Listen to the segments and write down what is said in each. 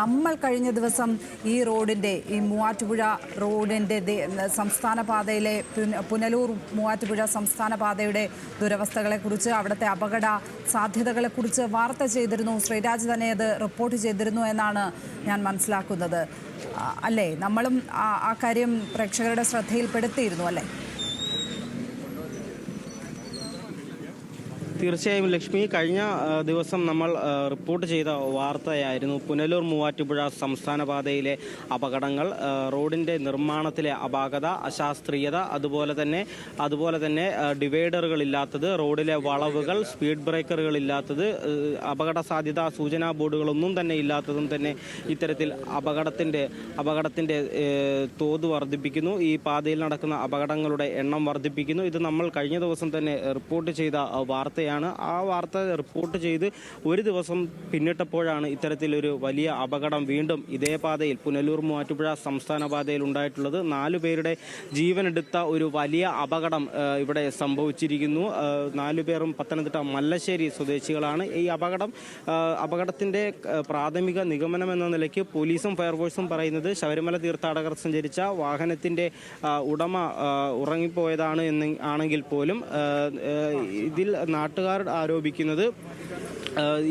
നമ്മൾ കഴിഞ്ഞ ദിവസം ഈ റോഡിന്റെ ഈ മൂവാറ്റുപുഴ റോഡിന്റെ സംസ്ഥാന പാതയിലെ പുനലൂർ മൂവാറ്റുപുഴ സംസ്ഥാന പാതയുടെ ദുരവസ്ഥകളെക്കുറിച്ച് അവിടുത്തെ അപകട സാധ്യതകളെക്കുറിച്ച് വാർത്ത ചെയ്തിരുന്നു. ശ്രീരാജ് തന്നെ അത് റിപ്പോർട്ട് ചെയ്തിരുന്നു എന്നാണ് ഞാൻ മനസ്സിലാക്കുന്നത്. അല്ലേ? നമ്മളും ആ കാര്യം പ്രേക്ഷകരുടെ ശ്രദ്ധയിൽപ്പെടുത്തിയിരുന്നു അല്ലേ? തീർച്ചയായും ലക്ഷ്മി കഴിഞ്ഞ ദിവസം നമ്മൾ റിപ്പോർട്ട് ചെയ്ത വാർത്തയായിരുന്നു പുനലൂർ മൂവാറ്റുപുഴ സംസ്ഥാന പാതയിലെ അപകടങ്ങൾ റോഡിന്റെ നിർമ്മാണത്തിലെ അപാകത അശാസ്ത്രീയത അതുപോലെ തന്നെ അതുപോലെ തന്നെ ഡിവൈഡറുകൾ ഇല്ലാത്തത് റോഡിലെ വളവുകൾ സ്പീഡ് ബ്രേക്കറുകൾ ഇല്ലാത്തത് അപകട സാധ്യതാ സൂചനാ ബോർഡുകളൊന്നും തന്നെ ഇല്ലാത്തതും തന്നെ ഇത്തരത്തിൽ അപകടത്തിന്റെ അപകടത്തിന്റെ തോത് വർദ്ധിപ്പിക്കുന്നു. ഈ പാതയിൽ നടക്കുന്ന അപകടങ്ങളുടെ എണ്ണം വർദ്ധിപ്പിക്കുന്നു. ഇത് നമ്മൾ കഴിഞ്ഞ ദിവസം തന്നെ റിപ്പോർട്ട് ചെയ്ത ആ, വാർത്തയാണ് ആ വാർത്ത റിപ്പോർട്ട് ചെയ്ത് ഒരു ദിവസം പിന്നിട്ടപ്പോഴാണ് ഇത്തരത്തിലൊരു വലിയ അപകടം വീണ്ടും ഇതേ പാതയിൽ പുനലൂർ മൂവാറ്റുപുഴ സംസ്ഥാന പാതയിൽ ഉണ്ടായിട്ടുള്ളത്. നാലു പേരുടെ ജീവനെടുത്ത ഒരു വലിയ അപകടം ഇവിടെ സംഭവിച്ചിരിക്കുന്നു. നാലു പേരും പത്തനംതിട്ട മല്ലശ്ശേരി സ്വദേശികളാണ്. ഈ അപകടം അപകടത്തിന്റെ പ്രാഥമിക നിഗമനം എന്ന നിലയ്ക്ക് പോലീസും ഫയർഫോഴ്സും പറയുന്നത് ശബരിമല തീർത്ഥാടകർ സഞ്ചരിച്ച വാഹനത്തിന്റെ ഉടമ ഉറങ്ങിപ്പോയതാണ് എന്ന് ആണെങ്കിൽ പോലും ഇതിൽ ഇതിൽ നാട്ടുകാർ ആരോപിക്കുന്നത്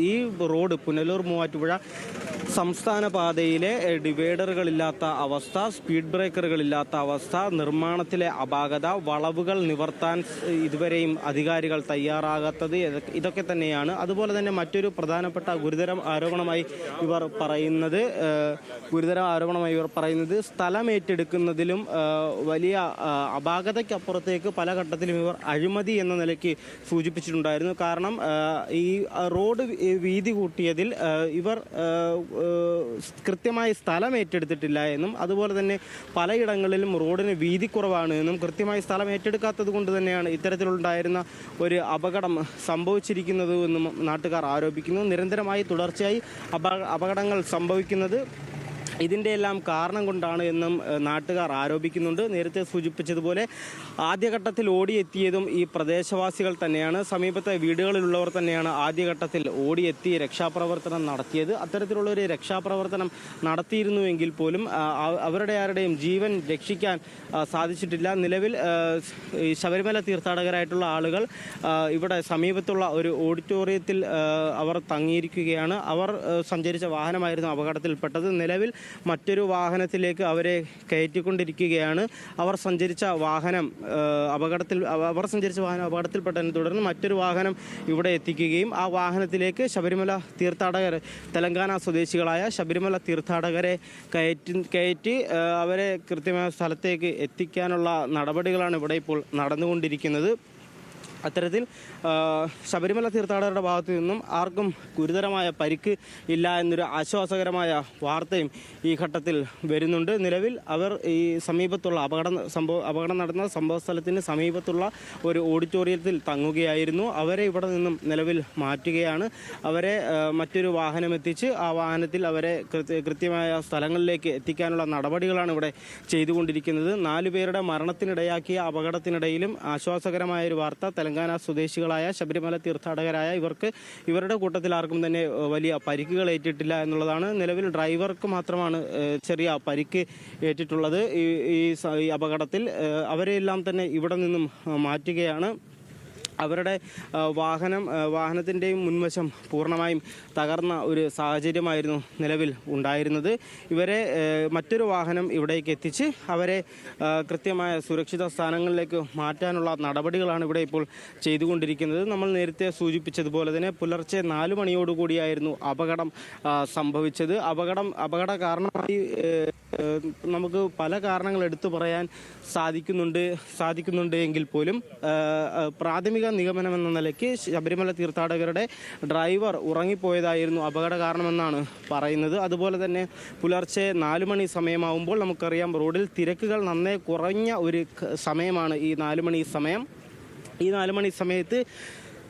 ഈ റോഡ് പുനലൂർ മൂവാറ്റുപുഴ സംസ്ഥാന പാതയിലെ ഡിവൈഡറുകളില്ലാത്ത അവസ്ഥ സ്പീഡ് ബ്രേക്കറുകളില്ലാത്ത അവസ്ഥ നിർമ്മാണത്തിലെ അപാകത വളവുകൾ നിവർത്താൻ ഇതുവരെയും അധികാരികൾ തയ്യാറാകാത്തത് ഇതൊക്കെ- തന്നെയാണ്. അതുപോലെ തന്നെ മറ്റൊരു പ്രധാനപ്പെട്ട ഗുരുതരം ആരോപണമായി ഇവർ പറയുന്നത് ഗുരുതര ആരോപണമായി ഇവർ പറയുന്നത് സ്ഥലം ഏറ്റെടുക്കുന്നതിലും വലിയ അപാകതയ്ക്കപ്പുറത്തേക്ക് പല ഘട്ടത്തിലും ഇവർ അഴിമതി എന്ന നിലയ്ക്ക് സൂചിപ്പിച്ചിട്ടുണ്ടായിരുന്നു. കാരണം ഈ റോഡ് വീതി കൂട്ടിയതിൽ ഇവർ കൃത്യമായി സ്ഥലം ഏറ്റെടുത്തിട്ടില്ല എന്നും അതുപോലെ തന്നെ പലയിടങ്ങളിലും റോഡിന് വീതി കുറവാണ് എന്നും കൃത്യമായി സ്ഥലം ഏറ്റെടുക്കാത്തത് കൊണ്ട് തന്നെയാണ് ഇത്തരത്തിലുണ്ടായിരുന്ന ഒരു അപകടം സംഭവിച്ചിരിക്കുന്നത് എന്നും നാട്ടുകാർ ആരോപിക്കുന്നു. നിരന്തരമായി തുടർച്ചയായി അപ- അപകടങ്ങൾ സംഭവിക്കുന്നത് ഇതിന്റെ എല്ലാം കാരണം കൊണ്ടാണ് എന്നും നാട്ടുകാർ ആരോപിക്കുന്നുണ്ട്. നേരത്തെ സൂചിപ്പിച്ചതുപോലെ ആദ്യഘട്ടത്തിൽ ഓടിയെത്തിയതും ഈ പ്രദേശവാസികൾ തന്നെയാണ്. സമീപത്തെ വീടുകളിലുള്ളവർ തന്നെയാണ് ആദ്യഘട്ടത്തിൽ ഓടിയെത്തി രക്ഷാപ്രവർത്തനം നടത്തിയത്. അത്തരത്തിലുള്ള ഒരു രക്ഷാപ്രവർത്തനം നടത്തിയിരുന്നുവെങ്കിൽ പോലും അവരുടെ ആരുടെയും ജീവൻ രക്ഷിക്കാൻ സാധിച്ചിട്ടില്ല. നിലവിൽ ശബരിമല തീർത്ഥാടകരായിട്ടുള്ള ആളുകൾ ഇവിടെ സമീപത്തുള്ള ഒരു ഓഡിറ്റോറിയത്തിൽ അവർ തങ്ങിയിരിക്കുകയാണ്. അവർ സഞ്ചരിച്ച വാഹനമായിരുന്നു അപകടത്തിൽപ്പെട്ടത്. നിലവിൽ മറ്റൊരു വാഹനത്തിലേക്ക് അവരെ കയറ്റിക്കൊണ്ടിരിക്കുകയാണ്. അവർ സഞ്ചരിച്ച വാഹനം അപകടത്തിൽ അവർ സഞ്ചരിച്ച വാഹനം അപകടത്തിൽപ്പെട്ടതിനെ തുടർന്ന് മറ്റൊരു വാഹനം ഇവിടെ എത്തിക്കുകയും ആ വാഹനത്തിലേക്ക് ശബരിമല തീർത്ഥാടകർ തെലങ്കാന സ്വദേശികളായ ശബരിമല തീർത്ഥാടകരെ കയറ്റി കയറ്റി അവരെ കൃത്യമായ സ്ഥലത്തേക്ക് എത്തിക്കാനുള്ള നടപടികളാണ് ഇവിടെ ഇപ്പോൾ നടന്നുകൊണ്ടിരിക്കുന്നത്. അത്തരത്തിൽ ശബരിമല തീർത്ഥാടകരുടെ ഭാഗത്തു നിന്നും ആർക്കും ഗുരുതരമായ പരിക്ക് ഇല്ല എന്നൊരു ആശ്വാസകരമായ വാർത്തയും ഈ ഘട്ടത്തിൽ വരുന്നുണ്ട്. നിലവിൽ അവർ ഈ സമീപത്തുള്ള അപകടം സംഭവം അപകടം നടന്ന സംഭവ സ്ഥലത്തിന് സമീപത്തുള്ള ഒരു ഓഡിറ്റോറിയത്തിൽ തങ്ങുകയായിരുന്നു. അവരെ ഇവിടെ നിന്നും നിലവിൽ മാറ്റുകയാണ്. അവരെ മറ്റൊരു വാഹനം എത്തിച്ച് ആ വാഹനത്തിൽ അവരെ കൃത്യമായ സ്ഥലങ്ങളിലേക്ക് എത്തിക്കാനുള്ള നടപടികളാണ് ഇവിടെ ചെയ്തുകൊണ്ടിരിക്കുന്നത്. നാലു പേരുടെ മരണത്തിനിടയാക്കിയ അപകടത്തിനിടയിലും ആശ്വാസകരമായ ഒരു വാർത്ത തെലങ്കാന സ്വദേശികളായ ശബരിമല തീർത്ഥാടകരായ ഇവർക്ക് ഇവരുടെ കൂട്ടത്തിൽ ആർക്കും തന്നെ വലിയ പരിക്കുകൾ ഏറ്റിട്ടില്ല എന്നുള്ളതാണ്. നിലവിൽ ഡ്രൈവർക്ക് മാത്രമാണ് ചെറിയ പരിക്ക് ഏറ്റിട്ടുള്ളത്. ഈ അപകടത്തിൽ അവരെല്ലാം തന്നെ ഇവിടെ നിന്നും മാറ്റുകയാണ്. അവരുടെ വാഹനം വാഹനത്തിന്റെയും മുൻവശം പൂർണമായും തകർന്ന ഒരു സാഹചര്യമായിരുന്നു നിലവിൽ ഉണ്ടായിരുന്നത്. ഇവരെ മറ്റൊരു വാഹനം ഇവിടേക്ക് എത്തിച്ച് അവരെ കൃത്യമായ സുരക്ഷിത സ്ഥാനങ്ങളിലേക്ക് മാറ്റാനുള്ള നടപടികളാണ് ഇവിടെ ഇപ്പോൾ ചെയ്തുകൊണ്ടിരിക്കുന്നത്. നമ്മൾ നേരത്തെ സൂചിപ്പിച്ചതുപോലെ തന്നെ പുലർച്ചെ നാല് മണിയോടുകൂടിയായിരുന്നു അപകടം സംഭവിച്ചത്. അപകടം അപകട കാരണമായി നമുക്ക് പല കാരണങ്ങൾ എടുത്തു പറയാൻ സാധിക്കുന്നുണ്ട് സാധിക്കുന്നുണ്ട് എങ്കിൽ പോലും ആ, നിഗമനം എന്ന നിലയ്ക്ക് ശബരിമല തീർത്ഥാടകരുടെ ഡ്രൈവർ ഉറങ്ങിപ്പോയതായിരുന്നു അപകട കാരണമെന്നാണ് പറയുന്നത്. അതുപോലെ തന്നെ പുലർച്ചെ നാലു മണി സമയമാവുമ്പോൾ നമുക്കറിയാം റോഡിൽ തിരക്കുകൾ നന്നേ കുറഞ്ഞ ഒരു സമയമാണ് ഈ നാലു മണി സമയം. ഈ നാലു മണി സമയത്ത്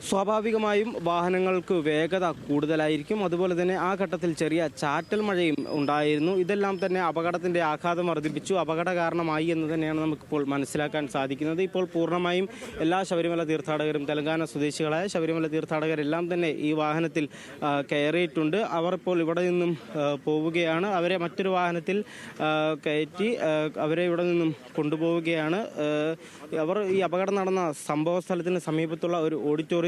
സ്വാഭാവികമായും വാഹനങ്ങൾക്ക് വേഗത കൂടുതലായിരിക്കും. അതുപോലെ തന്നെ ആ ഘട്ടത്തിൽ ചെറിയ ചാറ്റൽ മഴയും ഉണ്ടായിരുന്നു. ഇതെല്ലാം തന്നെ അപകടത്തിന്റെ ആഘാതം വർദ്ധിപ്പിച്ചു. അപകട കാരണമായി എന്ന് തന്നെയാണ് നമുക്കിപ്പോൾ മനസ്സിലാക്കാൻ സാധിക്കുന്നത്. ഇപ്പോൾ പൂർണമായും എല്ലാ ശബരിമല തീർത്ഥാടകരും തെലങ്കാന സ്വദേശികളായ ശബരിമല തീർത്ഥാടകരെല്ലാം തന്നെ ഈ വാഹനത്തിൽ കയറിയിട്ടുണ്ട്. അവർ ഇപ്പോൾ ഇവിടെ നിന്നും പോവുകയാണ്. അവരെ മറ്റൊരു വാഹനത്തിൽ കയറ്റി അവരെ ഇവിടെ നിന്നും കൊണ്ടുപോവുകയാണ്. അവർ ഈ അപകടം നടന്ന സംഭവ സ്ഥലത്തിന് സമീപത്തുള്ള ഒരു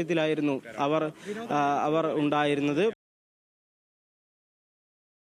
ഓഡിറ്റോറിയത്തിലായിരുന്നു അവർ അവർ ഉണ്ടായിരുന്നത്.